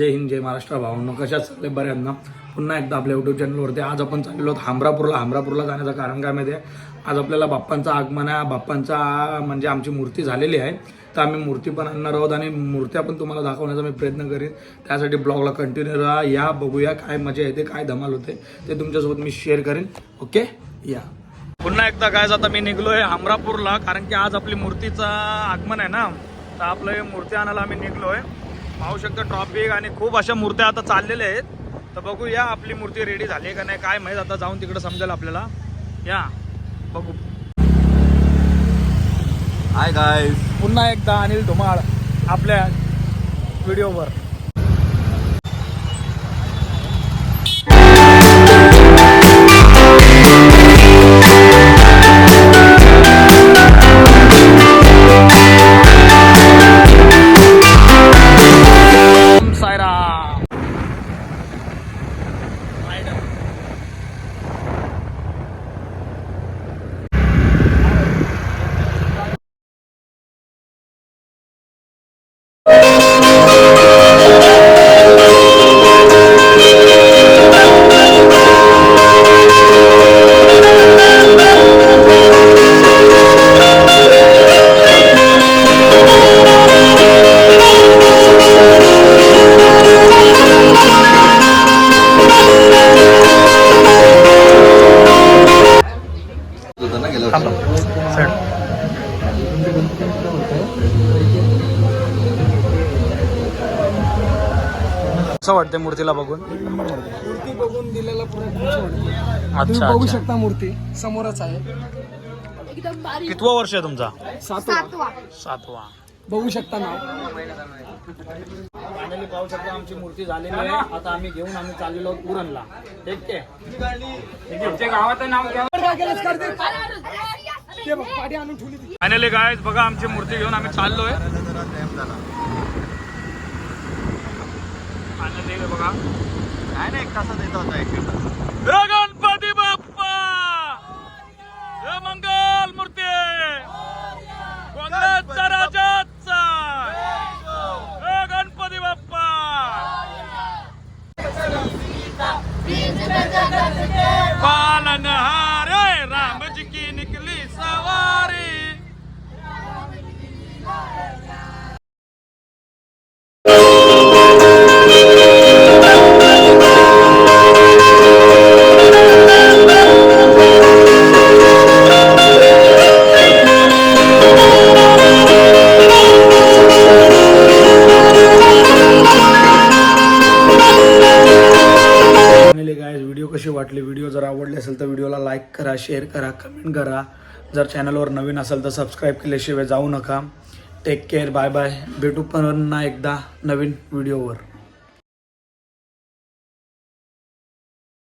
जय हिंद जय महाराष्ट्र. भावनो कशा चालले बऱ्यांना पुन्हा एकदा आपल्या युट्यूब चॅनलवरती आज आपण चाललो आहोत हामरापूरला. हामरापूरला जाण्याचं कारण काय माहिती आहे? आज आपल्याला बाप्पांचं आगमन आहे. बाप्पांचा म्हणजे आमची मूर्ती झालेली आहे. तर आम्ही मूर्ती पण आणणार आहोत आणि मूर्त्या पण तुम्हाला दाखवण्याचा मी प्रयत्न करेन. त्यासाठी ब्लॉगला कंटिन्यू राहा. या बघूया काय मजा येते काय धमाल होते. ते तुमच्यासोबत मी शेअर करेन. ओके या. पुन्हा एकदा काय आता मी निघलो आहे हमरापूरला. कारण की आज आपली मूर्तीचं आगमन आहे ना? तर आपलं हे मूर्ती आणायला आम्ही निघलो आहे पाहू शकतो ट्रॉफिक आणि खूप अशा मूर्त्या आता चाललेल्या आहेत. तर बघू या आपली मूर्ती रेडी झाली आहे का नाही काय माहीत आता जाऊन तिकडे समजेल आपल्याला. या बघू. हाय गाईज पुन्हा एकदा अनिल धुमाळ आपल्या व्हिडिओवर ना वर्षी. कसं वाटतंय मूर्तीला बघून? मूर्ती बघून दिलेला अच्छा तुम्ही बघू अच्छा. शकता मूर्ती. समोरच आहे. कितवा वर्ष आहे तुमचा? सातवा. सातवा. बघू शकता नाव. फायनली पाहू शकता आमची मूर्ती झालेली आहे. आता आम्ही घेऊन आम्ही चाललेलो आहोत पुरणला ठीक आहे? गावाचं नाव घ्या. फायनली काय बघा आमची मूर्ती घेऊन आम्ही चाललोय. फायनली बघा. काय नाही एक तासात येत होता एक कशी वाटली व्हिडिओ जर आवडले असेल तर व्हिडिओला लाईक करा शेअर करा कमेंट करा. जर चॅनलवर नवीन असेल तर सबस्क्राईब केल्याशिवाय जाऊ नका. टेक केअर बाय बाय भेटू पुन्हा एकदा नवीन व्हिडिओवर